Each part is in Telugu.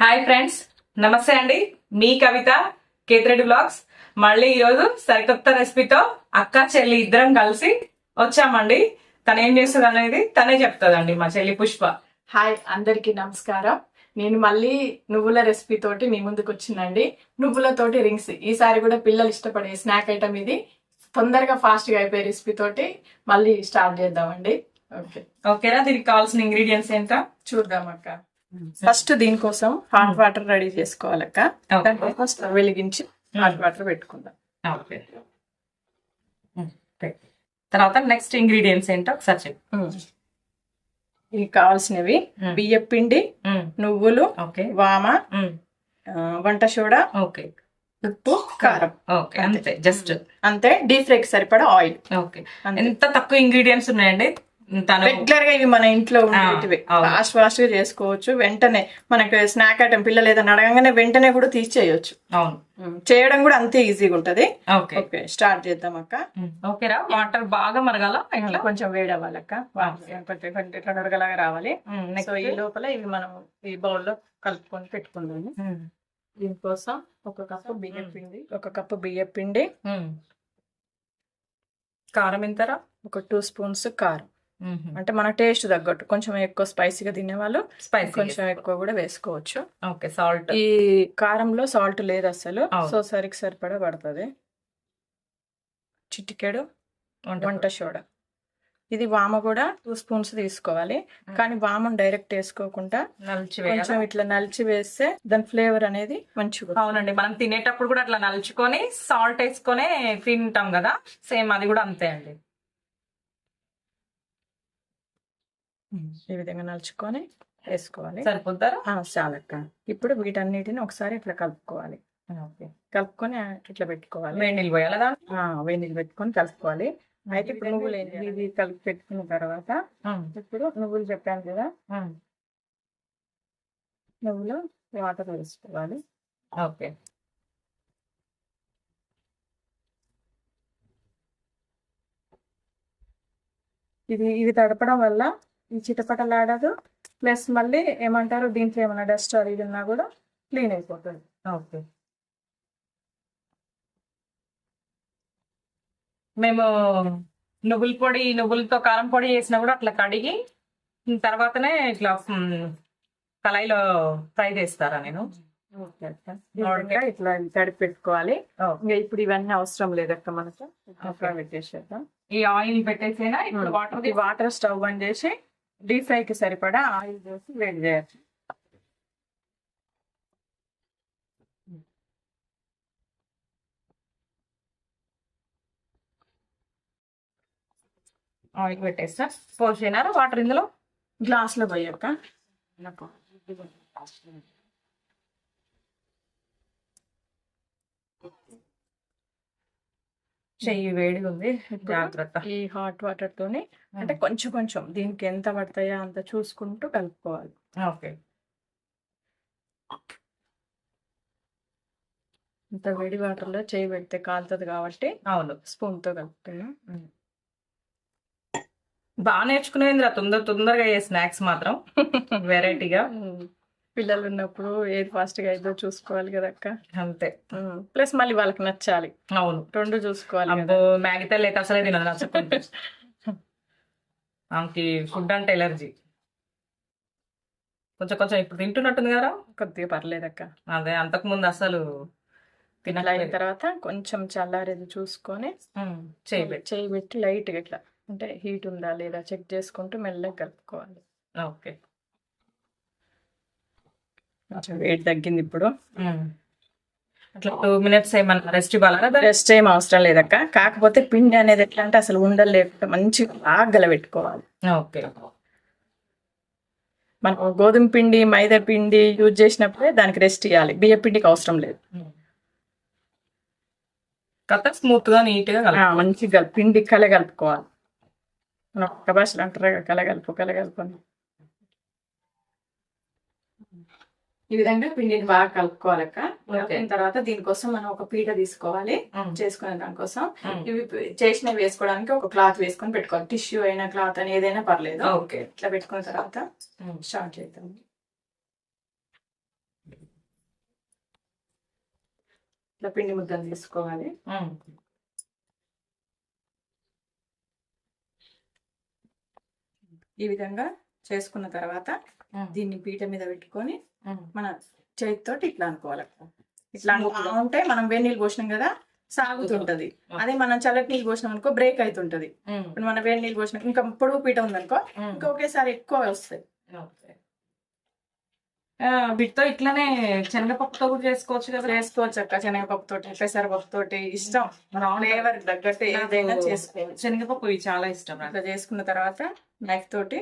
హాయ్ ఫ్రెండ్స్ నమస్తే అండి. మీ కవిత కేతిరెడ్డి బ్లాగ్స్. మళ్ళీ ఈరోజు సరికొత్త రెసిపీతో అక్క చెల్లి ఇద్దరం కలిసి వచ్చామండి. తను ఏం చేస్తుంది అనేది తనే చెప్తుందండి మా చెల్లి పుష్ప. హాయ్ అందరికీ నమస్కారం. నేను మళ్ళీ నువ్వుల రెసిపీ తోటి మీ ముందుకు వచ్చిందండి. నువ్వులతోటి రింగ్స్. ఈసారి కూడా పిల్లలు ఇష్టపడే స్నాక్ ఐటమ్ ఇది. తొందరగా ఫాస్ట్గా అయిపోయే రెసిపీ తోటి మళ్ళీ స్టార్ట్ చేద్దామండి. ఓకే. ఓకేనా? దీనికి కావాల్సిన ఇంగ్రీడియంట్స్ ఏంటో? చూద్దాం అక్క. ఫస్ట్ దీనికోసం హాట్ వాటర్ రెడీ చేసుకోవాలక్క. దానికోసం స్టవ్ వెలిగించి హాట్ వాటర్ పెట్టుకుందాం. ఓకే తర్వాత నెక్స్ట్ ఇంగ్రీడియంట్స్ ఏంటో ఒకసారి చెప్పు. ఇవి కావాల్సినవి Hmm. బియ్య పిండి నువ్వులు ఓకే వామ వంట సోడా ఓకే ఉప్పు కారం. ఓకే అంతే. జస్ట్ అంతే. డీప్ ఫ్రైకి సరిపడా ఆయిల్ ఓకే. ఎంత తక్కువ ఇంగ్రీడియంట్స్ ఉన్నాయండి? రెగ్యులర్గా ఇవి మన ఇంట్లో ఉండేటివి. ఫాస్ట్ ఫాస్ట్గా చేసుకోవచ్చు. వెంటనే మనకి స్నాక్ ఐటమ్ పిల్లలు ఏదైనా అడగంగానే వెంటనే కూడా తీసి చేయొచ్చు అవును చేయడం కూడా అంతే ఈజీగా ఉంటది. ఓకే. స్టార్ట్ చేద్దాం అక్క. ఓకేరా వాటర్ బాగా మరగాల? ఇట్లా? కొంచెం వేడి అవ్వాలక్క కొంచెం కొంచెం ఇట్లా రావాలి. సో ఈ లోపల ఇవి మనం ఈ బౌల్లో కలుపుకొని పెట్టుకుందాము. దీనికోసం ఒక కప్పు బియ్యం పిండి ఒక కప్పు బియ్యం పిండి కారం ఎంతరా ఒక టూ స్పూన్స్ కారం. అంటే మన టేస్ట్ తగ్గట్టు. కొంచెం ఎక్కువ స్పైసీగా తినేవాళ్ళు స్పైసీ కొంచెం ఎక్కువ కూడా వేసుకోవచ్చు. Okay salt. ఈ కారంలో సాల్ట్ లేదు అసలు. సో సరికి సరిపడా పడుతుంది. చిటికెడు వంట సోడా. ఇది వామ కూడా టూ స్పూన్స్ తీసుకోవాలి. కానీ వామను డైరెక్ట్ వేసుకోకుండా నలిచి కొంచెం ఇట్లా నలిచి వేస్తే దాని ఫ్లేవర్ అనేది మంచిగా. అవునండి మనం తినేటప్పుడు కూడా అట్లా నలుచుకొని సాల్ట్ వేసుకొని తింటాం కదా. సేమ్ అది కూడా అంతే అండి. ఈ విధంగా నలుచుకొని వేసుకోవాలి. సరిపోతారా? చాలక్క. ఇప్పుడు వీటన్నిటిని ఒకసారి ఇట్లా కలుపుకోవాలి. ఓకే. కలుపుకొని ఇట్లా పెట్టుకోవాలి. వేడి పోయాలా? ఆ, వేడి నీళ్ళు పెట్టుకొని కలుపుకోవాలి. అయితే ఇప్పుడు నువ్వులు? ఇది కలిపి పెట్టుకున్న తర్వాత ఇప్పుడు నువ్వులు చెప్పాను కదా. నువ్వులు వాటర్ వేసుకోవాలి ఓకే. ఇది ఇది తడపడం వల్ల చిటపటలాడదు ప్లస్ మళ్ళీ ఏమంటారు దీంట్లో ఏమైనా డస్ట్ అది ఉన్నా కూడా క్లీన్ అయిపోతుంది. ఓకే. మేము నువ్వుల పొడి నువ్వులతో కారం పొడి చేసినా కూడా అట్లా కడిగి తర్వాతనే ఇట్లా కళాయిలో ఫ్రై చేస్తారా నేను? ఈ ఇట్లా తడిపి పెట్టుకోవాలి. ఇంకా ఇప్పుడు ఇవన్నీ అవసరం లేదక్క మనకు. పెట్టేసేద్దాం. ఈ ఆయిల్ పెట్టేసేనా? ఇప్పుడు వాటర్ ఈ వాటర్ స్టవ్ బంద్ చేసి డీప్ ఫ్రై కి సరిపడా ఆయిల్ చేసి వేడి చేయాలి. ఆయిల్ పెట్టేస్తా. పోసేనారా? వాటర్ ఇందులో? గ్లాస్లో పోయాక చెయ్యి వేడిగా ఉంది జాగ్రత్త. ఈ హాట్ వాటర్ తోని అంటే కొంచెం కొంచెం దీనికి ఎంత పడతాయో అంత చూసుకుంటూ కలుపుకోవాలి. ఓకే. ఇంత వేడి వాటర్లో చేయి పెడితే కాలుతుంది కాబట్టి అవును. స్పూన్తో కలుపుతున్నా బాగా నేర్చుకునేది తొందర తొందరగా ఏ స్నాక్స్ మాత్రం. వెరైటీగా పిల్లలు ఉన్నప్పుడు ఏది ఫాస్ట్గా అయిదో చూసుకోవాలి కదా అక్క. అంతే. ప్లస్ మళ్ళీ వాళ్ళకి నచ్చాలి. అవును. రెండు చూసుకోవాలి అబ్బో కదా మ్యాగీ తెల్ల అయితే అసలే తినదు నచ్చకుంటే ఆమెకి ఫుడ్ అంటే ఎలర్జీ కొంచెం కొంచెం ఇప్పుడు తింటున్నట్టుంది కదా? కొద్దిగా పర్లేదక్క అదే అంతకు ముందు అసలు తినలేదు తర్వాత కొంచెం చల్లారేది చూసుకొని చేయి పెట్టి. చేయి పెట్టి లైట్గా ఇట్లా అంటే హీట్ ఉందా లేదా చెక్ చేసుకుంటూ మెల్లగా కలుపుకోవాలి. ఓకే. వేడి తగ్గింది ఇప్పుడు. అట్లా టూ మినిట్స్ ఏమన్నా రెస్ట్ ఇవ్వాలా? రెస్ట్ ఏం అవసరం లేదక్క. కాకపోతే పిండి అనేది ఎట్లా అంటే అసలు ఉండలు లేకుండా మంచిగా బాగా గలబెట్టుకోవాలి ఓకే. మనం గోధుమ పిండి మైదా పిండి యూజ్ చేసినప్పుడే దానికి రెస్ట్ ఇవ్వాలి. బియ్య పిండికి అవసరం లేదు. కథ స్మూత్గా నీట్గా. మంచిగా పిండి కల కలుపుకోవాలి మన ఒక్క భాషలు అంటారు కలగలుపు కలగలుపు అని. ఈ విధంగా పిండిని బాగా కలుపుకోవాలక్క కలిపిన తర్వాత దీనికోసం మనం ఒక పీట తీసుకోవాలి. చేసుకునే దానికోసం. ఇవి చేసినవి వేసుకోవడానికి ఒక క్లాత్ వేసుకొని పెట్టుకోవాలి టిష్యూ అయినా క్లాత్ అని ఏదైనా పర్లేదు ఓకే ఇట్లా పెట్టుకున్న తర్వాత. స్టార్ట్ చేద్దాం ఇట్లా పిండి ముద్దలు తీసుకోవాలి. ఈ విధంగా చేసుకున్న తర్వాత. దీన్ని పీట మీద పెట్టుకొని. మన చేతితోటి ఇట్లా అనుకోవాలి. ఇట్లా అనుకుంటా ఉంటే మనం వేడి నీళ్ళు పోసినాం కదా సాగుతుంటది. అదే మనం చల్లటి నీళ్ళు పోసినాం అనుకో బ్రేక్ అవుతుంటది. ఇప్పుడు మనం వేడి నీళ్ళు పోసినాం ఇంకా పొడుగు పీట ఉందనుకో. ఇంకా ఒకేసారి ఎక్కువ వస్తాయి. వీటితో ఇట్లానే శనగపప్పుతో కూడా చేసుకోవచ్చు కదా. చేసుకోవచ్చు అక్క శనగపప్పు తోటి పెసరపప్పు తోటి ఇష్టం ఫ్లేవర్ తగ్గట్టు ఏదైనా చేసుకోవచ్చు. శనగపప్పు ఇవి చాలా ఇష్టం నాకు. అట్లా చేసుకున్న తర్వాత నైఫ్ తోటి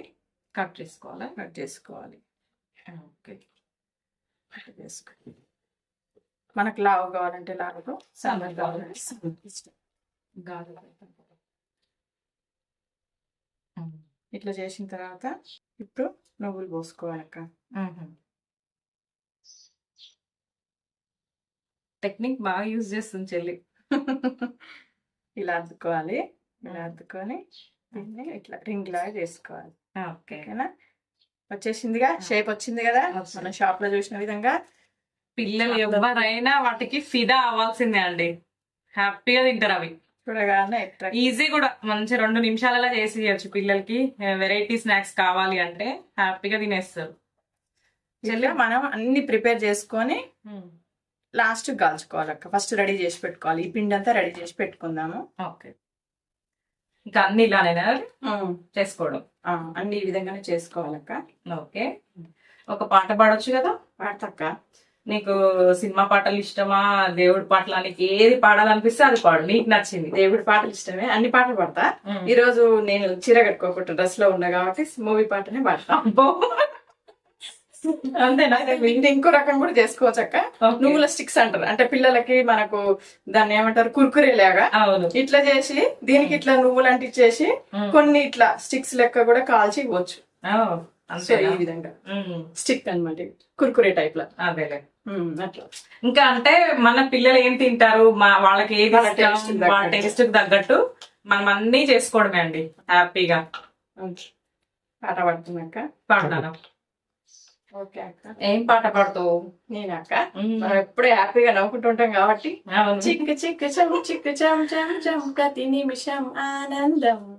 కట్ చేసుకోవాలా? కట్ చేసుకోవాలి. ఓకే. మనకు లావు కావాలంటే లావుతో సన్నగా కావాలంటే గాజు ఇట్లా చేసిన తర్వాత ఇప్పుడు నువ్వులు పోసుకోవాలక్క. టెక్నిక్ బాగా యూజ్ చేస్తుంది చెల్లి. ఇలా అద్దుకోవాలి ఇలా అద్దుకొని దీన్ని ఇట్లా రింగ్ లాగా చేసుకోవాలి. ఓకే. ఓకేనా? వచ్చేసిందిగా షేప్ వచ్చింది కదా. మనం షాప్లో చూసిన విధంగా. పిల్లలు ఎవరైనా వాటికి ఫిదా అవ్వాల్సిందే అండి. హ్యాపీగా తింటారు అవి. చూడగానే ఈజీ కూడా మంచి రెండు నిమిషాలలో చేసి ఇవ్వచ్చు పిల్లలకి వెరైటీ స్నాక్స్ కావాలి అంటే హ్యాపీగా తినేస్తారు. మనం అన్ని ప్రిపేర్ చేసుకొని లాస్ట్ కాల్చుకోవాలక్క ఫస్ట్ రెడీ చేసి పెట్టుకోవాలి. ఈ పిండి అంతా రెడీ చేసి పెట్టుకుందాము. ఓకే. ఇంకా అన్ని ఇలానేనా చేసుకోవడం. అన్ని ఈ విధంగానే చేసుకోవాలక్క. ఓకే. ఒక పాట పాడొచ్చు కదా? వాడతక్క నీకు సినిమా పాటలు ఇష్టమా? దేవుడి పాటలు నీకు ఏది పాడాలనిపిస్తే అది పాడు. నీకు నచ్చింది. దేవుడి పాటలు ఇష్టమే. అన్ని పాటలు పాడతా. ఈ రోజు నేను చీర కట్టుకోకుండా డ్రెస్లో ఉన్నా కాబట్టి మూవీ పాటనే పాడతా. అంతేనా ఇది ఇంకో రకం కూడా చేసుకోవచ్చు అక్క. నువ్వుల స్టిక్స్ అంటారు. అంటే పిల్లలకి మనకు దాన్ని ఏమంటారు? కుర్కురే లాగా అవును. ఇట్లా చేసి దీనికి ఇట్లా నువ్వులు అంటించేసి Mm. కొన్ని ఇట్లా స్టిక్స్ లెక్క కూడా కాల్చి ఇవ్వచ్చు. సో ఈ విధంగా. స్టిక్ అన్నమాట ఇది. కుర్కురే టైప్లో. అదేలే. అట్లా. ఇంకా అంటే మన పిల్లలు ఏం తింటారు? మా వాళ్ళకి ఏది వాళ్ళ. టేస్ట్కి తగ్గట్టు. మనం అన్ని చేసుకోవడమే అండి. హ్యాపీగా. పాట పాడుతున్నాక పాడతాను. ఏం పాట పాడుతావు? నేను అక్క? ఉమ్, మనం ఎప్పుడే హ్యాపీగా నవ్వుకుంటుంటాం కాబట్టి. చిక్కు చిక్కు చం చిక్కు చం చం చం ప్రతి నిమిషం ఆనందం.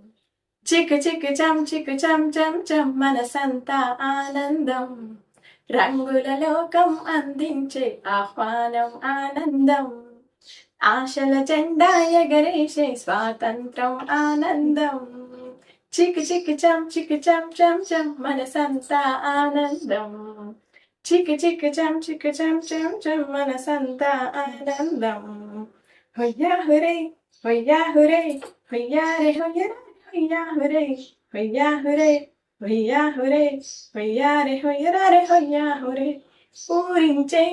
చిక్కు చిక్కు చం చిక్కు చం చం చం మనసంతా ఆనందం. రంగుల లోకం అందించే ఆహ్వానం ఆనందం. ఆశల జెండా ఎగరేసే స్వాతంత్రం ఆనందం. చిక్కు చిక్కు చం చిక్కు చం చం చం మనసంతా ఆనందం చిక్కు చిక్కు చం చిక్కు చం చం చం మనసంతా ఆనందం హొయ్యా హురే హొయ్యా హురే హొయ్యా రే హొయ్యా హొయ్యా హురే హొయ్యా హురే హొయ్యా హురే హొయ్యా రే హొయ్యరా రే హొయ్యా హురే పూరించే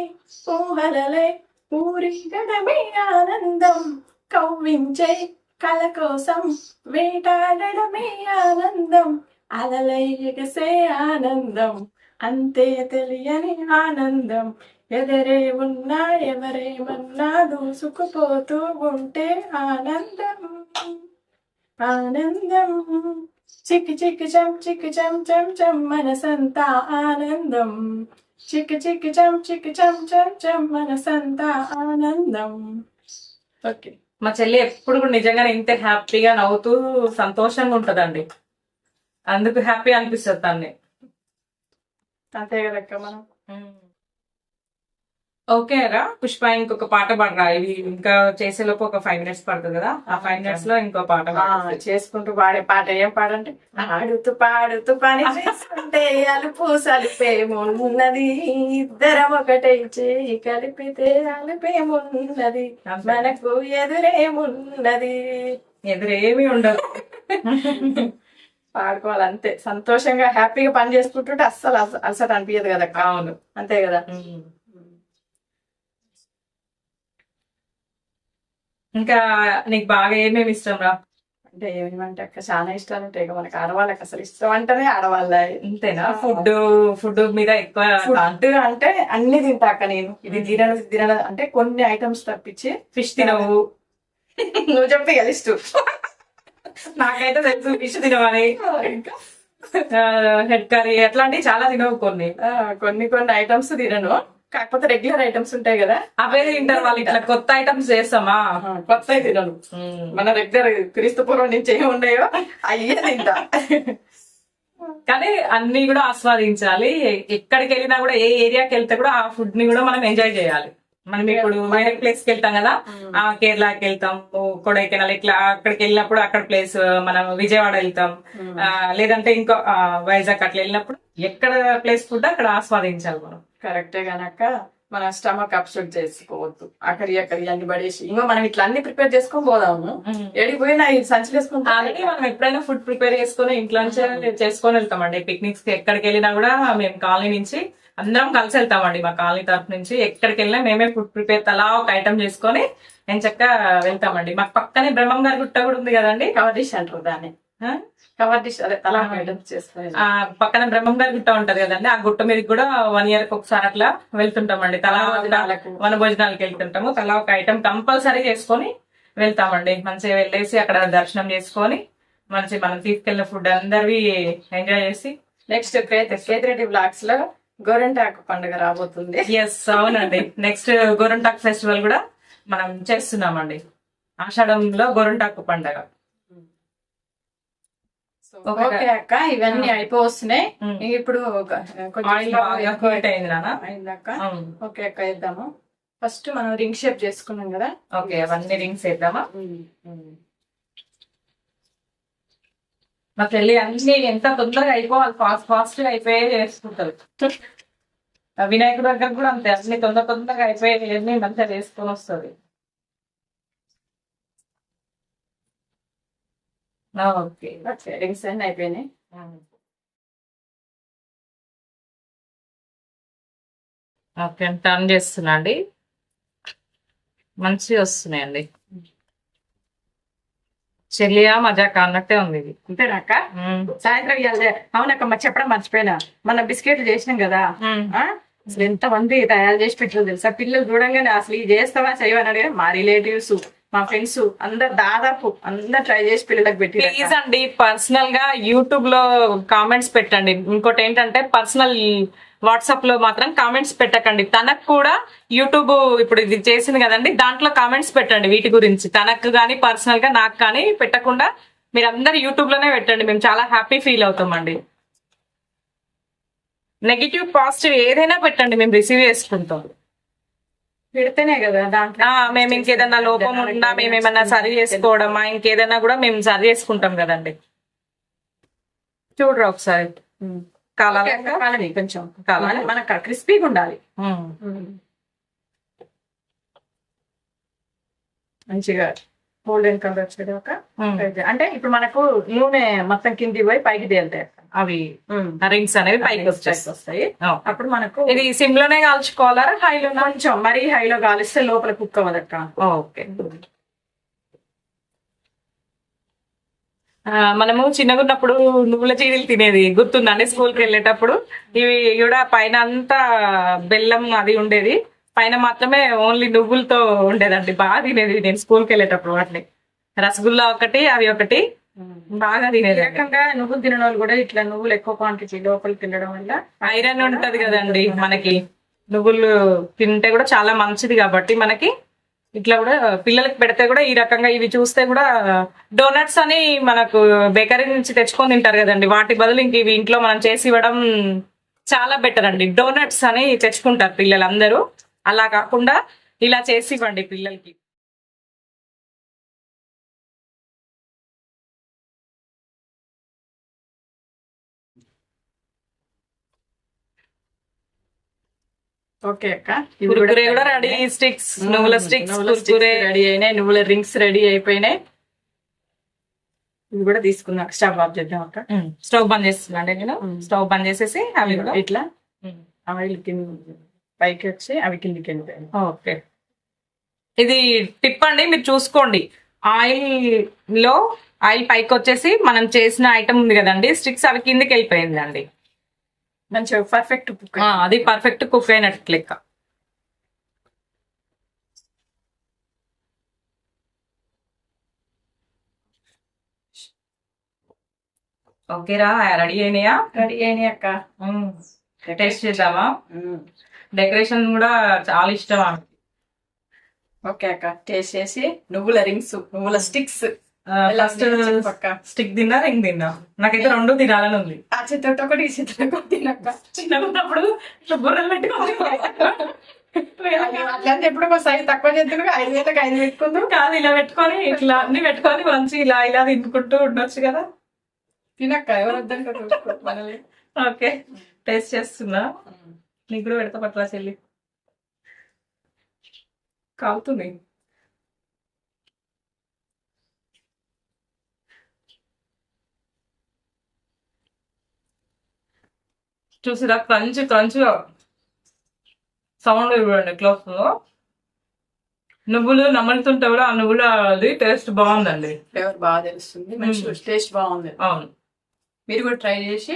ఊహలలే ఊరించడమే ఆనందం కవ్వించే కల కోసం వేటాడడమే ఆనందం. అలలై ఎగసే ఆనందం. అంతే తెలియని ఆనందం. ఎదరే ఉన్నా ఎవరేమన్నా దూసుకుపోతూ ఉంటే ఆనందం. ఆనందం. చిక్కి చిక్కి చం చిక్కి చం చం చం మనసంతా ఆనందం. చిక్కి చిక్కి చం చిక్కి చం చం చం మనసంతా ఆనందం. ఓకే. మా చెల్లి ఎప్పుడు కూడా నిజంగానే ఇంతే హ్యాపీగా నవ్వుతూ సంతోషంగా ఉంటదండి. అందుకు హ్యాపీ అనిపిస్తుంది తన్ని. అంతే కదక్క మనం. ఓకే రా. పుష్ప ఇంకొక పాట పాడరా ఇది ఇంకా చేసేలోపు ఒక ఫైవ్ మినిట్స్ పడుతుంది కదా. ఆ ఫైవ్ మినిట్స్లో ఇంకో పాట. చేసుకుంటూ పాడే పాట ఏం పాడంటే ఆడుతూ పాడుతూ పని చేసుకుంటే అలుపు సలిపేమున్నది ఇద్దరం ఒకటే చేయి కలిపితే అలుపేమున్నది మనకు ఎదురేమున్నది ఎదురేమీ ఉండదు. పాడుకోవాలి అంతే సంతోషంగా హ్యాపీగా పని చేసుకుంటుంటే అస్సలు అస- అలసట అనిపించదు కదా అవును. అంతే కదా. ఇంకా నీకు బాగా ఏమేమి ఇష్టం రా? అంటే ఏమంటే అక్క చాలా ఇష్టాలు ఉంటాయి. ఇక మనకి ఆడవాళ్ళకి అసలు ఇష్టం అంటేనే ఆడవాళ్ళ. అంతేనా? ఫుడ్ ఫుడ్ మీద ఎక్కువ ఫుడ్ అంటే అన్ని తింటా అక్క నేను. ఇది తినను ఇది తినను అంటే కొన్ని ఐటమ్స్ తప్పించి ఫిష్ తినవు. నువ్వు చెప్పి లిస్ట్. నాకైతే తెలుసు ఫిష్ తినవని. ఇంకా? హెడ్ కర్రీ అట్లాంటివి చాలా తినవు కొన్ని. కొన్ని కొన్ని ఐటమ్స్ తినను. కాకపోతే రెగ్యులర్ ఐటమ్స్ ఉంటాయి కదా. అవే తింటారు వాళ్ళు ఇట్లా కొత్త ఐటమ్స్ చేస్తామా? కొత్త తినను. మన రెగ్యులర్ క్రీస్తు పూర్వం నుంచి ఏమి ఉన్నాయో అయ్యే తింటా. కానీ అన్ని కూడా ఆస్వాదించాలి. ఎక్కడికి వెళ్ళినా కూడా ఏ ఏరియాకి వెళ్తే కూడా ఆ ఫుడ్ని కూడా మనం ఎంజాయ్ చేయాలి. మనం ఇప్పుడు వేరే ప్లేస్కి వెళ్తాం కదా ఆ కేరళకి వెళ్తాం కొడైకెనాల్ ఇట్లా అక్కడికి వెళ్ళినప్పుడు అక్కడ ప్లేస్ మనం విజయవాడ వెళ్తాం. ఆ, లేదంటే ఇంకో వైజాగ్ అట్లా వెళ్ళినప్పుడు ఎక్కడ ప్లేస్ ఫుడ్ అక్కడ ఆస్వాదించాలి మనం. కరెక్టే గనక మన స్టమక్ అప్సెట్ చేసుకోవద్దు. అక్కడి అక్కడి అన్ని పడేసి. ఇంకో మనం ఇట్లా అన్ని ప్రిపేర్ చేసుకొని పోదాము. ఎడికి పోయినా ఈ సంచులు వేసుకుంటా ఆల్రెడీ మనం ఎప్పుడైనా ఫుడ్ ప్రిపేర్ చేసుకుని ఇంట్లోంచే చేసుకొని వెళ్తామండి. పిక్నిక్స్కి ఎక్కడికి వెళ్ళినా కూడా మేము కాలనీ నుంచి అందరం కలిసి వెళ్తామండి మా కాలనీ తరఫు నుంచి. ఎక్కడికి వెళ్ళినా మేమే ఫుడ్ ప్రిపేర్ తలా ఒక ఐటమ్ చేసుకొని నేను చక్క వెళ్తామండి. మాకు పక్కనే బ్రహ్మం గారి గుట్ట కూడా ఉంది కదండి. కవర్ డిష్ అంటారు దాన్ని? కవర్ డిష్ అదే చేసుకొని ఆ. పక్కన బ్రహ్మం గారి గుట్ట ఉంటది కదండి. ఆ గుట్ట మీదకి కూడా వన్ ఇయర్కి ఒకసారి అట్లా వెళ్తుంటామండి. తలా. వన భోజనాలకు వెళ్తుంటాము. తలా ఒక ఐటమ్ కంపల్సరీ చేసుకొని వెళ్తామండి. మంచిగా వెళ్ళేసి అక్కడ దర్శనం చేసుకొని మంచి మనం తీసుకెళ్ళిన ఫుడ్ అందరివి ఎంజాయ్ చేసి నెక్స్ట్ కేతిరెడ్డి బ్లాక్స్లో గోరెంటాకు పండుగ రాబోతుంది. ఎస్ అవునండి. నెక్స్ట్ గోరంటాకు ఫెస్టివల్ కూడా మనం చేస్తున్నామండి. ఆషాఢంలో గోరంటాకు పండగ. ఓకే అక్క ఇవన్నీ అయిపోతున్నాయి. ఇప్పుడు. ఓకే అక్క వేద్దాము. ఫస్ట్ మనం రింగ్ షేప్ చేసుకున్నాం కదా. ఓకే అవన్నీ రింగ్స్ వేద్దామా? మా చెల్లి అన్ని ఎంత తొందరగా అయిపోవాలి ఫాస్ట్ ఫాస్ట్గా అయిపోయే చేసుకుంటారు. వినాయకుడి దగ్గర కూడా అంతే అన్ని తొందర తొందరగా అయిపోయి అన్ని మంచిగా చేసుకొని వస్తుంది. ఓకే. ఓకే రింగ్స్ అన్ని అయిపోయినాయి. ఓకే టర్న్ చేస్తున్నా అండి. మంచిగా వస్తున్నాయండి. చెల్లియా మజాక అన్నట్టే ఉంది ఇది. అంతేనాక. సాయంత్రం ఇవ్వాలి అవునక్క మరి చెప్పడం మర్చిపోయినా. మన బిస్కెట్లు చేసినాం కదా. ఆ? అసలు ఎంత మంది తయారు చేసి పెట్టారు తెలుసా? పిల్లలు చూడంగానే అసలు ఇది చేస్తావా చేయవని అడిగా మా రిలేటివ్స్. మా ఫ్రెండ్స్ అందరు దాదాపు అందరు ట్రై చేసి పిల్లలకు పెట్టి ప్లీజ్ అండి పర్సనల్గా యూట్యూబ్లో కామెంట్స్ పెట్టండి. ఇంకోటి ఏంటంటే పర్సనల్ వాట్సాప్లో మాత్రం కామెంట్స్ పెట్టకండి. తనకు కూడా యూట్యూబ్ ఇప్పుడు ఇది చేసింది కదండి దాంట్లో కామెంట్స్ పెట్టండి వీటి గురించి. తనకు కానీ పర్సనల్గా నాకు కానీ పెట్టకుండా మీరు అందరు యూట్యూబ్లోనే పెట్టండి. మేము చాలా హ్యాపీ ఫీల్ అవుతామండి. నెగిటివ్ పాజిటివ్ ఏదైనా పెట్టండి. మేము రిసీవ్ చేసుకుంటాం. పెడితేనే కదా దాంట్లో మేము ఇంకేదన్నా లోపం ఉన్నా మేము ఏమన్నా సరి చేసుకోవడమా? ఇంకేదైనా కూడా మేము సరి చేసుకుంటాం కదండి. చూడరా ఒకసారి. కాలాలి కొంచెం. కాలాలి? మన- మనకు క్రిస్పీగా ఉండాలి. మంచిగా గోల్డెన్ కలర్ వచ్చేదాక ఉమ్. అంటే ఇప్పుడు మనకు నూనె మొత్తం కింది పోయి పైకి తేలుతాయి. అవి రింగ్స్ అనేవి పైకి వచ్చేస్తాయి వస్తాయి. అప్పుడు మనకు ఇది సిమ్లోనే కాల్చుకోవాలా? హైలో కొంచెం మరీ హైలో కాలిస్తే లోపల కుక్ అవ్వదక్క ఓకే. మనము చిన్నగా ఉన్నప్పుడు నువ్వుల చీడీలు తినేది గుర్తుందండి స్కూల్కి వెళ్ళేటప్పుడు? ఇవి కూడా పైన అంతా బెల్లం అది ఉండేది. పైన మాత్రమే ఓన్లీ నువ్వులతో ఉండేదండి. బాగా తినేది. నేను స్కూల్కి వెళ్ళేటప్పుడు వాటిని. రసగుల్లా ఒకటి అవి ఒకటి. బాగా తినేది రకంగా నువ్వులు తినడం వాళ్ళు కూడా ఇట్లా నువ్వులు ఎక్కువ క్వాంటిటీ లోపల తినడం వల్ల ఐరన్ ఉంటది కదండి మనకి. నువ్వులు తింటే కూడా చాలా మంచిది కాబట్టి మనకి ఇట్లా కూడా పిల్లలకి పెడితే కూడా ఈ రకంగా ఇవి చూస్తే కూడా డోనట్స్ అని మనకు బేకరీ నుంచి తెచ్చుకొని తింటారు కదండి. వాటి బదులు ఇంక ఇవి ఇంట్లో మనం చేసి ఇవ్వడం చాలా బెటర్ అండి. డోనట్స్ అని తెచ్చుకుంటారు పిల్లలందరూ. అలా కాకుండా ఇలా చేసి ఇవ్వండి పిల్లలకి. ఓకే అక్క. కురుకురే కూడా రెడీ స్టిక్స్ నువ్వుల స్టిక్స్ కురుకురే. రెడీ అయినాయి. నువ్వుల రింగ్స్ రెడీ అయిపోయినాయి. ఇవి కూడా తీసుకున్నా స్టవ్ ఆఫ్ చేద్దాం అక్క. స్టవ్ బంద్ చేస్తున్నాండి నేను. స్టవ్ బంద్ చేసేసి అవి కూడా ఇట్లా ఆయిల్ కింద పైకి వచ్చి అవి కిందికి వెళ్ళిపోయాయి. ఓకే. ఇది టిప్ అండి మీరు చూసుకోండి. ఆయిల్లో ఆయిల్ పైకి వచ్చేసి మనం చేసిన ఐటమ్ ఉంది కదండి స్టిక్స్ అవి కిందకి వెళ్ళిపోయిందండి. మంచిగా పర్ఫెక్ట్ కుక్ అది పర్ఫెక్ట్ కుక్ అయినట్టు లెక్క ఓకేరా రెడీ అయినాయా? రెడీ అయినాయి అక్క. టేస్ట్ చేద్దామా? డెకరేషన్ కూడా చాలా ఇష్టం ఆమెకి. ఓకే అక్క టేస్ట్ చేసి నువ్వుల రింగ్స్ నువ్వుల స్టిక్స్. ఫస్ట్ పక్క స్టిక్ తిన్నా రింగ్ తిన్నా. నాకైతే రెండు తినాలని ఉంది. ఆ చేతితో ఒకటి ఈ చేతితో ఒకటి తినక్క చిన్నగా ఉన్నప్పుడు ఇట్లా బుర్రలు పెట్టుకోవాలి అట్లంటే ఎప్పుడు ఒక సైజ్ తక్కువ చేతులు ఐదు వేలకు ఐదు పెట్టుకుందాం కాదు ఇలా పెట్టుకొని ఇట్లా అన్ని పెట్టుకొని మంచి ఇలా ఇలా తినుకుంటూ ఉండొచ్చు కదా. తినక్క ఎవరు మనల్ని. ఓకే టేస్ట్ చేస్తున్నా. నీకు కూడా పెడతా పట్ల చెల్లి. కాలుతుంది చూసిరా క్రంచ్ క్రంచ్. సౌండ్ చూడండి ఎట్లా వస్తుందో నువ్వులు నమలుతుంటే కూడా ఆ నువ్వుల అది టేస్ట్ బాగుందండి. ఫ్లేవర్ బాగా తెలుస్తుంది. మంచి టేస్ట్ బాగుంది. అవును. మీరు కూడా ట్రై చేసి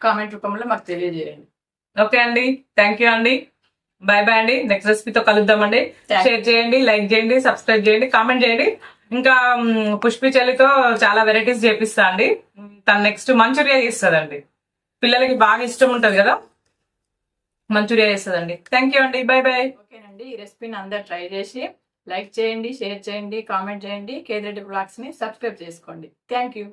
కామెంట్ రూపంలో మాకు తెలియజేయండి. ఓకే అండి. థ్యాంక్ యూ అండి. బాయ్ బాయ్ అండి. నెక్స్ట్ రెసిపీతో కలుద్దామండి. షేర్ చేయండి లైక్ చేయండి సబ్స్క్రైబ్ చేయండి కామెంట్ చేయండి. ఇంకా పుష్పి చెల్లితో చాలా వెరైటీస్ చేపిస్తా అండి. తను నెక్స్ట్ మంచూరియా చేస్తుందండి. పిల్లలకి బాగా ఇష్టం ఉంటది కదా? మంచూరియా చేస్తుందండి. థ్యాంక్ యూ అండి. బాయ్ బాయ్ ఓకేనండి. ఈ రెసిపీని అందరు ట్రై చేసి లైక్ చేయండి షేర్ చేయండి కామెంట్ చేయండి. కేదిరెడ్డి బ్లాగ్స్ని సబ్స్క్రైబ్ చేసుకోండి. Thank you